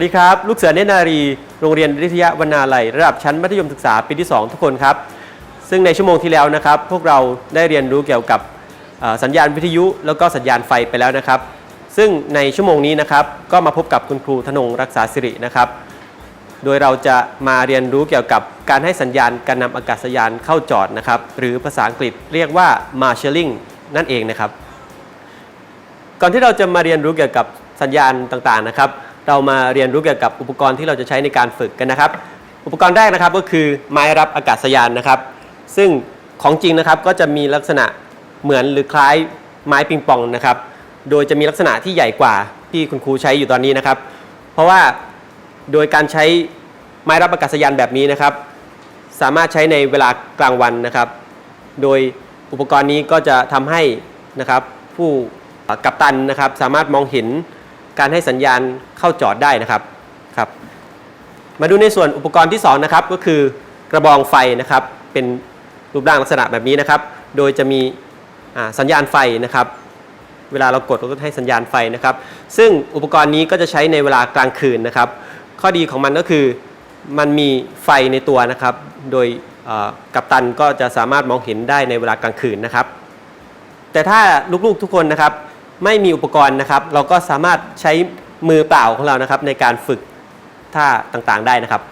วัสดีครับ ลูกเสือเนตรนารี โรงเรียนวิทยาวนาลัย ระดับชั้นมัธยมศึกษาปีที่ 2 ทุกคนครับ ซึ่งในชั่วโมงที่แล้วนะครับ พวกเราได้เรียนรู้เกี่ยวกับสัญญาณวิทยุ แล้วก็สัญญาณไฟไปแล้วนะครับ ซึ่งในชั่วโมงนี้นะครับ ก็มาพบกับคุณครูธนงรักษาสิรินะครับ โดยเราจะมาเรียนรู้เกี่ยวกับการให้สัญญาณการนำอากาศยานเข้าจอดนะครับ หรือภาษาอังกฤษเรียกว่า marshalling นั่นเองนะครับ ก่อนที่เราจะมาเรียนรู้เกี่ยวกับสัญญาณต่างๆนะครับ เรามาเรียนรู้เกี่ยวกับอุปกรณ์ที่เราจะใช้ในการฝึกกันนะครับ อุปกรณ์แรกนะครับก็คือไม้รับอากาศยานนะครับ ซึ่งของจริงนะครับก็จะมีลักษณะเหมือนหรือคล้ายไม้ปิงปองนะครับ โดยจะมีลักษณะที่ใหญ่กว่าที่คุณครูใช้อยู่ตอนนี้นะครับ เพราะว่าโดยการใช้ไม้รับอากาศยานแบบนี้นะครับ สามารถใช้ในเวลากลางวันนะครับ โดยอุปกรณ์นี้ก็จะทำให้นะครับผู้กัปตันนะครับสามารถมองเห็น การให้สัญญาณเข้าจอดได้นะครับครับ มาดูในส่วนอุปกรณ์ที่2นะครับก็คือกระบองไฟนะครับ เป็นรูปร่างลักษณะแบบนี้นะครับ โดยจะมีสัญญาณไฟนะครับ เวลาเรากดเราก็ให้สัญญาณไฟนะครับ ซึ่งอุปกรณ์นี้ก็จะใช้ในเวลากลางคืนนะครับ ข้อดีของมันก็คือมันมีไฟในตัวนะครับ โดยกัปตันก็จะสามารถมองเห็นได้ในเวลากลางคืนนะครับ แต่ถ้าลูกๆทุกคนนะครับ ไม่มีอุปกรณ์นะครับ เราก็สามารถใช้มือเปล่าของเรานะครับ ในการฝึกท่าต่างๆได้นะครับ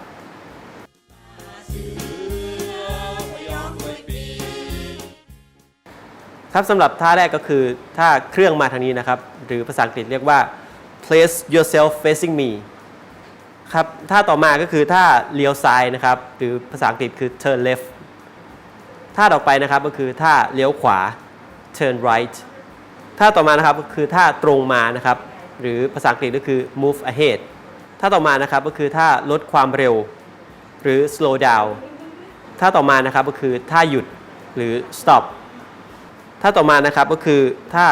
ครับสำหรับท่าแรกก็คือท่าเครื่องมาทางนี้นะครับ หรือภาษาอังกฤษเรียกว่า place yourself facing me ครับท่าต่อมาก็คือท่าเลี้ยวซ้ายนะครับ หรือภาษาอังกฤษคือ turn left ท่าต่อไปนะครับก็คือท่าเลี้ยวขวา turn right ท่าต่อมานะครับก็คือท่าตรงมานะครับ หรือภาษาอังกฤษก็คือ move ahead ท่าต่อมานะครับก็คือท่าลดความเร็ว หรือ slow down ท่าต่อมานะครับก็คือท่าหยุดหรือ stop ท่าต่อมานะครับก็คือท่า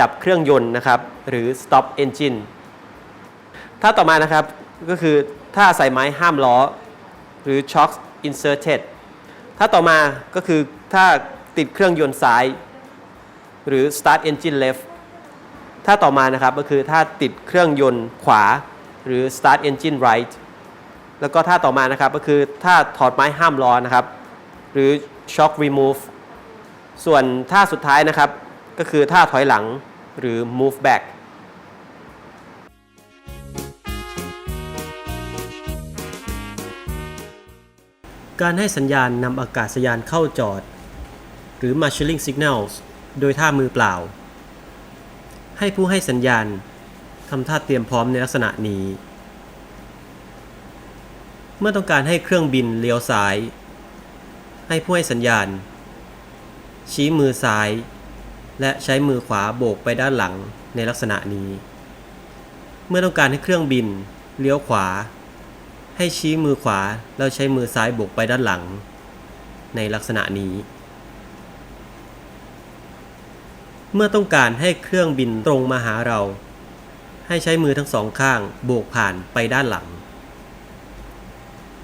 ดับเครื่องยนต์นะครับ หรือ stop engine ท่าต่อมานะครับก็คือท่าใส่ไม้ห้ามล้อ หรือ shocks inserted ท่าต่อมาก็คือท่าติดเครื่องยนต์ซ้าย หรือ start engine left ท่าต่อมานะครับก็คือท่าติดเครื่องยนต์ขวา หรือ start engine right แล้วก็ท่าต่อมานะครับก็คือท่าถอดไม้ห้ามล้อนะครับ หรือ shock remove ส่วนท่าสุดท้ายนะครับก็คือท่าถอยหลังหรือ move back การให้สัญญาณนำอากาศยานเข้าจอด หรือ marshalling signals โดยท่ามือเปล่า ให้ผู้ให้สัญญาณทำท่าเตรียมพร้อมในลักษณะนี้ เมื่อต้องการให้เครื่องบินเลี้ยวซ้าย ให้ผู้ให้สัญญาณ ชี้มือซ้าย และใช้มือขวาโบกไปด้านหลังในลักษณะนี้ เมื่อต้องการให้เครื่องบินเลี้ยวขวา ให้ชี้มือขวาแล้วใช้มือซ้ายโบกไปด้านหลัง ในลักษณะนี้ เมื่อต้องการให้เครื่องบินตรงมาหาเรา ให้ใช้มือทั้งสองข้างโบกผ่านไปด้านหลัง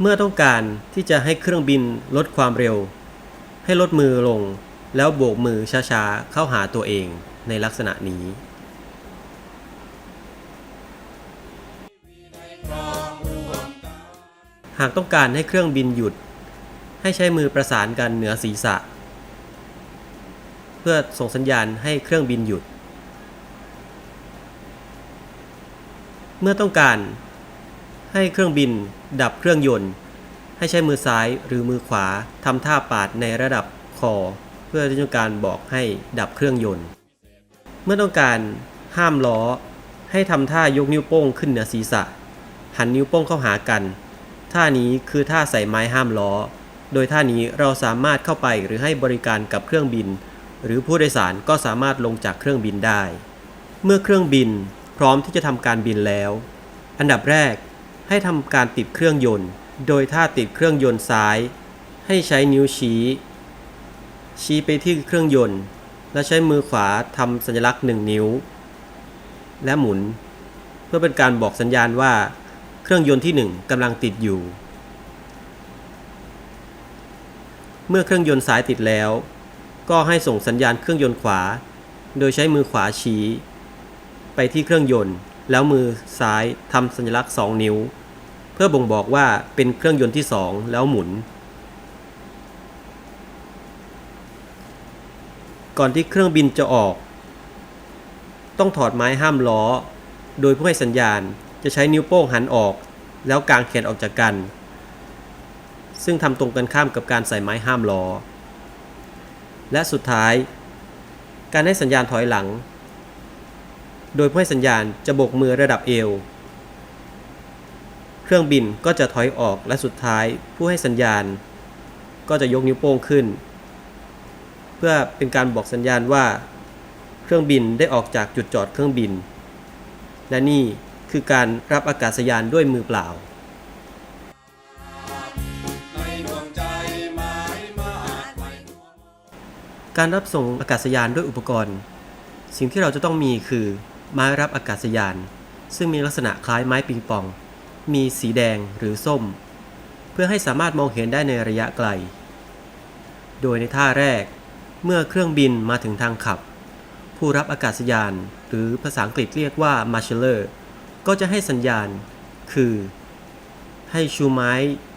เมื่อต้องการที่จะให้เครื่องบินลดความเร็ว ให้ลดมือลงแล้วโบกมือช้าๆ เข้าหาตัวเองในลักษณะนี้หากต้องการให้เครื่องบินหยุด ให้ใช้มือประสานกันเหนือศีรษะ เพื่อส่งสัญญาณให้เครื่องบินหยุด เมื่อต้องการ ให้เครื่องบิน ดับเครื่องยนต์ ให้ใช้มือซ้ายหรือมือขวาทำท่าปาดในระดับคอ เพื่อที่ต้องการบอกให้ดับเครื่องยนต์ เมื่อต้องการห้ามล้อ ให้ทำท่ายกนิ้วโป้งขึ้นเหนือศีรษะ หันนิ้วโป้งเข้าหากัน ท่านี้คือท่าใส่ไม้ห้ามล้อ โดยท่านี้เราสามารถเข้าไปหรือให้บริการกับเครื่องบิน หรือผู้โดยสารก็สามารถลงจากเครื่องบินได้ เมื่อเครื่องบินพร้อมที่จะทำการบินแล้ว อันดับแรกให้ทำการติดเครื่องยนต์ โดยถ้าติดเครื่องยนต์ซ้าย ให้ใช้นิ้วชี้ ชี้ไปที่เครื่องยนต์ และใช้มือขวาทำสัญลักษณ์1นิ้ว และหมุน เพื่อเป็นการบอกสัญญาณว่าเครื่องยนต์ที่ 1กำลังติดอยู่ เมื่อเครื่องยนต์ซ้ายติดแล้ว ก็ให้ส่งสัญญาณเครื่องยนต์ขวา โดยใช้มือขวาชี้ ไปที่เครื่องยนต์ แล้วมือซ้ายทำสัญลักษณ์ 2 นิ้ว เพื่อบ่งบอกว่าเป็นเครื่องยนต์ที่ 2 แล้วหมุน ก่อนที่เครื่องบินจะออก ต้องถอดไม้ห้ามล้อ โดยผู้ให้สัญญาณจะใช้นิ้วโป้งหันออก แล้วกางแขนออกจากกัน ซึ่งทำตรงกันข้ามกับการใส่ไม้ห้ามล้อ และสุดท้าย การให้สัญญาณถอยหลัง โดยผู้ให้สัญญาณจะโบกมือระดับเอว เครื่องบินก็จะถอยออกและสุดท้ายผู้ให้สัญญาณ ก็จะยกนิ้วโป้งขึ้น เพื่อเป็นการบอกสัญญาณว่า เครื่องบินได้ออกจากจุดจอดเครื่องบิน และนี่คือการรับอากาศยานด้วยมือเปล่า การรับส่งอากาศยานด้วยอุปกรณ์ สิ่งที่เราจะต้องมีคือ ไม้รับอากาศยาน ซึ่งมีลักษณะคล้ายไม้ปิงปอง มีสีแดงหรือส้ม เพื่อให้สามารถมองเห็นได้ในระยะไกล โดยในท่าแรก เมื่อเครื่องบินมาถึงทางขับ ผู้รับอากาศยาน หรือภาษาอังกฤษเรียกว่า marshaller ก็จะให้สัญญาณ คือ ให้ชูไม้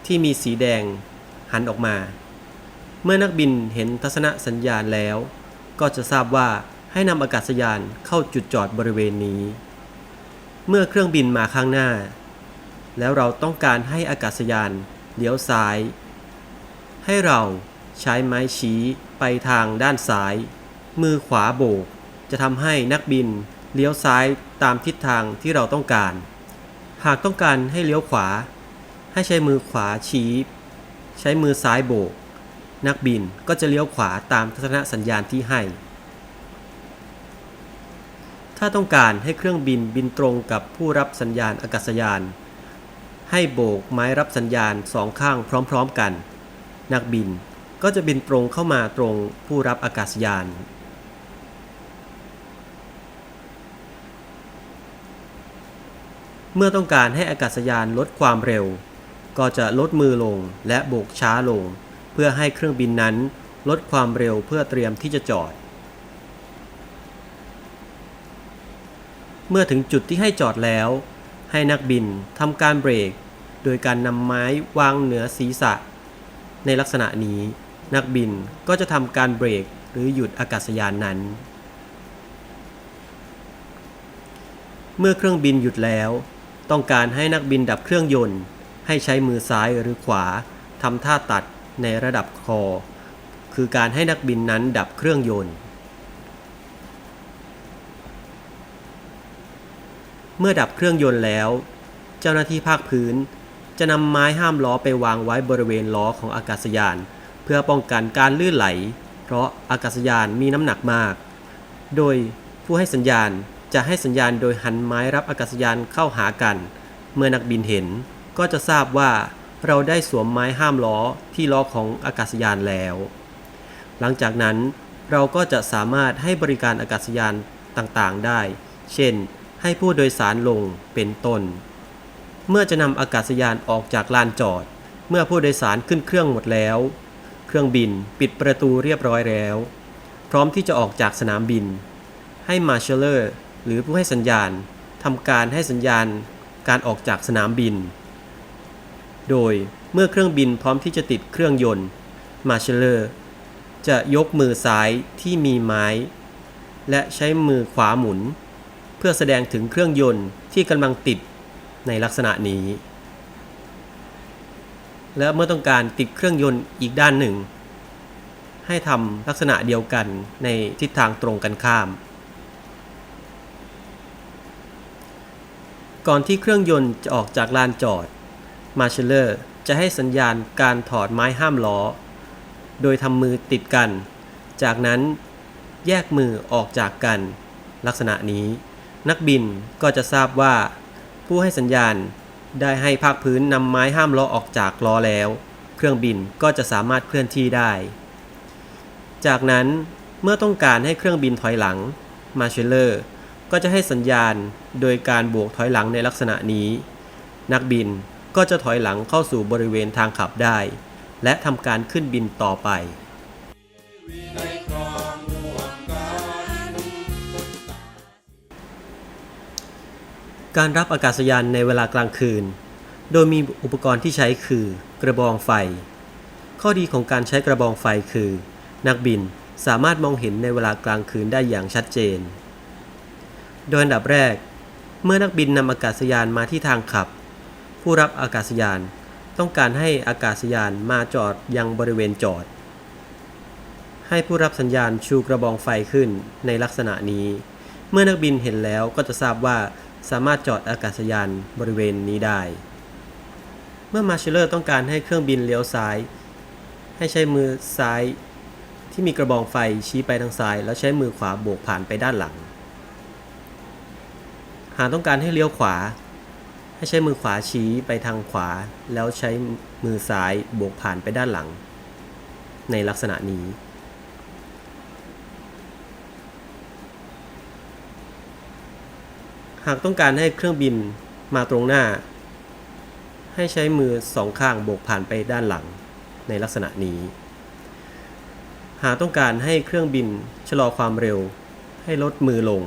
ที่มีสีแดงหันออกมา เมื่อนักบินเห็นทัศนสัญญาณแล้ว ก็จะทราบว่าให้นำอากาศยานเข้าจุดจอดบริเวณนี้ เมื่อเครื่องบินมาข้างหน้า แล้วเราต้องการให้อากาศยานเลี้ยวซ้าย ให้เราใช้ไม้ชี้ไปทางด้านซ้าย มือขวาโบก จะทำให้นักบินเลี้ยวซ้ายตามทิศทางที่เราต้องการ หากต้องการให้เลี้ยวขวา ให้ใช้มือขวาชี้ ใช้มือซ้ายโบก นักบินก็จะเลี้ยวขวาตามทัศนสัญญาณที่ให้ ถ้าต้องการให้เครื่องบินบินตรงกับผู้รับสัญญาณอากาศยาน ให้โบกไม้รับสัญญาณสองข้างพร้อมๆกัน นักบินก็จะบินตรงเข้ามาตรงผู้รับอากาศยาน เมื่อต้องการให้อากาศยานลดความเร็ว ก็จะลดมือลงและโบกช้าลง เพื่อให้เครื่องบินนั้นลดความเร็วเพื่อเตรียมที่จะจอด เมื่อถึงจุดที่ให้จอดแล้ว ให้นักบินทำการเบรก โดยการนำไม้วางเหนือศีรษะ ในลักษณะนี้นักบินก็จะทำการเบรกหรือหยุดอากาศยานนั้น เมื่อเครื่องบินหยุดแล้ว ต้องการให้นักบินดับเครื่องยนต์ ให้ใช้มือซ้ายหรือขวาทำท่าตัด ในระดับคอ คือการให้นักบินนั้นดับเครื่องยนต์ เมื่อดับเครื่องยนต์แล้ว เจ้าหน้าที่ภาคพื้น จะนำไม้ห้ามล้อไปวางไว้บริเวณล้อของอากาศยาน เพื่อป้องกันการลื่นไหล เพราะอากาศยานมีน้ำหนักมาก โดยผู้ให้สัญญาณจะให้สัญญาณโดยหันไม้รับอากาศยานเข้าหากัน เมื่อนักบินเห็นก็จะทราบว่า เราได้สวมไม้ห้ามล้อที่ล้อของอากาศยานแล้ว หลังจากนั้นเราก็จะสามารถให้บริการอากาศยานต่างๆได้ เช่น ให้ผู้โดยสารลงเป็นต้น เมื่อจะนำอากาศยานออกจากลานจอด เมื่อผู้โดยสารขึ้นเครื่องหมดแล้ว เครื่องบินปิดประตูเรียบร้อยแล้ว พร้อมที่จะออกจากสนามบิน ให้มาร์ชเลอร์ หรือผู้ให้สัญญาณทำการให้สัญญาณการออกจากสนามบิน โดยเมื่อเครื่องบินพร้อมที่จะติดเครื่องยนต์มาร์ชเลอร์จะยกมือซ้ายที่มีไม้ และใช้มือขวาหมุน เพื่อแสดงถึงเครื่องยนต์ที่กำลังติดในลักษณะนี้ และเมื่อต้องการติดเครื่องยนต์อีกด้านหนึ่ง ให้ทำลักษณะเดียวกันในทิศทางตรงกันข้าม ก่อนที่เครื่องยนต์จะออกจากลานจอด มาร์ชเลอร์จะให้สัญญาณการถอดไม้ห้ามล้อ โดยทำมือติดกัน จากนั้นแยกมือออกจากกัน ลักษณะนี้ นักบินก็จะทราบว่า ผู้ให้สัญญาณได้ให้ภาคพื้นนำไม้ห้ามล้อออกจากล้อแล้ว เครื่องบินก็จะสามารถเคลื่อนที่ได้ จากนั้นเมื่อต้องการให้เครื่องบินถอยหลัง มาเชลเลอร์ก็จะให้สัญญาณโดยการโบกถอยหลังในลักษณะนี้ นักบิน ก็จะถอยหลังเข้าสู่บริเวณทางขับได้ และทำการขึ้นบินต่อไปในครองร่วมกันการรับอากาศยานในเวลากลางคืน โดยมีอุปกรณ์ที่ใช้คือ กระบองไฟ ข้อดีของการใช้กระบองไฟคือ นักบินสามารถมองเห็นในเวลากลางคืนได้อย่างชัดเจน โดยอันดับแรก เมื่อนักบินนำอากาศยานมาที่ทางขับ ผู้รับอากาศยาน ต้องการให้อากาศยานมาจอดยังบริเวณจอด ให้ผู้รับสัญญาณชูกระบองไฟขึ้นในลักษณะนี้ เมื่อนักบินเห็นแล้วก็จะทราบว่าสามารถจอดอากาศยานบริเวณนี้ได้ เมื่อมาร์ชเลอร์ต้องการให้เครื่องบินเลี้ยวซ้าย ให้ใช้มือซ้ายที่มีกระบองไฟชี้ไปทางซ้าย แล้วใช้มือขวาโบกผ่านไปด้านหลัง หากต้องการให้เลี้ยวขวา ให้ใช้มือขวาชี้ไปทางขวา แล้วใช้มือซ้ายโบกผ่านไปด้านหลัง ในลักษณะนี้ หากต้องการให้เครื่องบินมาตรงหน้า ให้ใช้มือสองข้างโบกผ่านไปด้านหลัง ในลักษณะนี้ หากต้องการให้เครื่องบินชะลอความเร็ว ให้ลดมือลง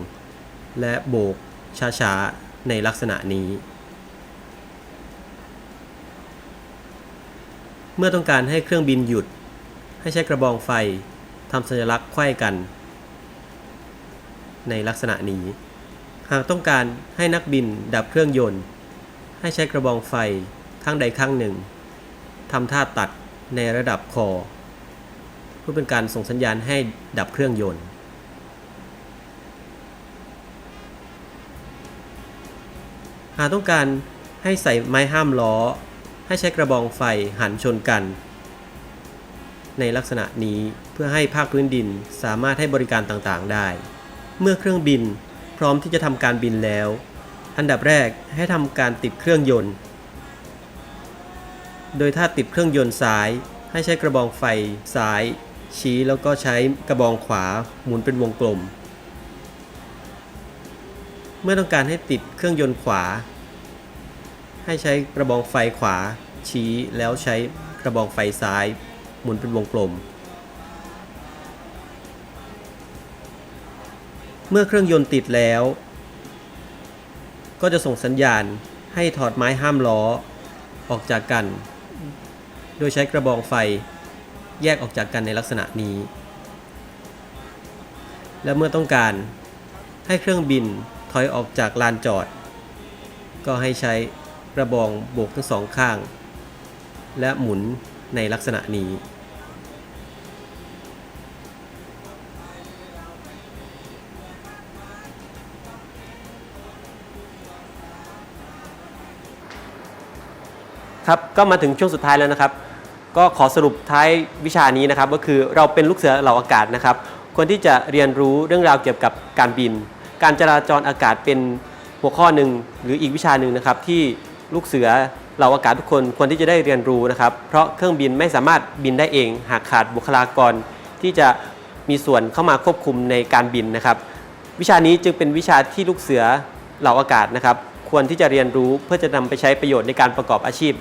และโบกช้าๆในลักษณะนี้ เมื่อต้องการให้เครื่องบินหยุด ให้ใช้กระบองไฟทำสัญลักษณ์ไขว้กัน ในลักษณะนี้ หากต้องการให้นักบินดับเครื่องยนต์ ให้ใช้กระบองไฟข้างใดข้างหนึ่งทำท่าตัดในระดับคอ เพื่อเป็นการส่งสัญญาณให้ดับเครื่องยนต์หากต้องการให้ใส่ไม้ห้ามล้อ ให้ใช้กระบองไฟหันชนกัน ในลักษณะนี้เพื่อให้ภาคพื้นดินสามารถให้บริการต่างๆได้ เมื่อเครื่องบินพร้อมที่จะทำการบินแล้ว อันดับแรกให้ทำการติดเครื่องยนต์ โดยถ้าติดเครื่องยนต์ซ้าย ให้ใช้กระบองไฟซ้าย ชี้แล้วก็ใช้กระบองขวาหมุนเป็นวงกลม เมื่อต้องการให้ติดเครื่องยนต์ขวา ให้ใช้กระบองไฟขวาชี้แล้วใช้กระบองไฟซ้าย หมุนเป็นวงกลม เมื่อเครื่องยนต์ติดแล้ว ก็จะส่งสัญญาณให้ถอดไม้ห้ามล้อออกจากกัน โดยใช้กระบองไฟแยกออกจากกันในลักษณะนี้ และเมื่อต้องการให้เครื่องบินถอยออกจากลานจอด ก็ให้ใช้ กระบองโบกทั้งสองข้าง และหมุนในลักษณะนี้ ครับก็มาถึงช่วงสุดท้ายแล้วนะครับ ก็ขอสรุปท้ายวิชานี้นะครับ ก็คือเราเป็นลูกเสือเหล่าอากาศนะครับควรที่จะเรียนรู้เรื่องราวเกี่ยวกับการบิน การจราจรอากาศเป็นหัวข้อหนึ่งหรืออีกวิชาหนึ่งนะครับที่ ลูกเสือเหล่าอากาศทุกคนควรที่จะได้เรียนรู้นะครับ เพราะเครื่องบินไม่สามารถบินได้เอง หากขาดบุคลากร ที่จะมีส่วนเข้ามาควบคุมในการบินนะครับ วิชานี้จึงเป็นวิชาที่ลูกเสือเหล่าอากาศนะครับ ควรที่จะเรียนรู้เพื่อจะนำไปใช้ประโยชน์ในการประกอบอาชีพ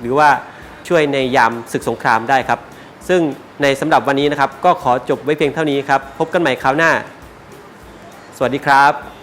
หรือว่าช่วยในยามศึกสงครามได้ครับ ซึ่งในสำหรับวันนี้นะครับ ก็ขอจบไว้เพียงเท่านี้ครับ พบกันใหม่คราวหน้า สวัสดีครับ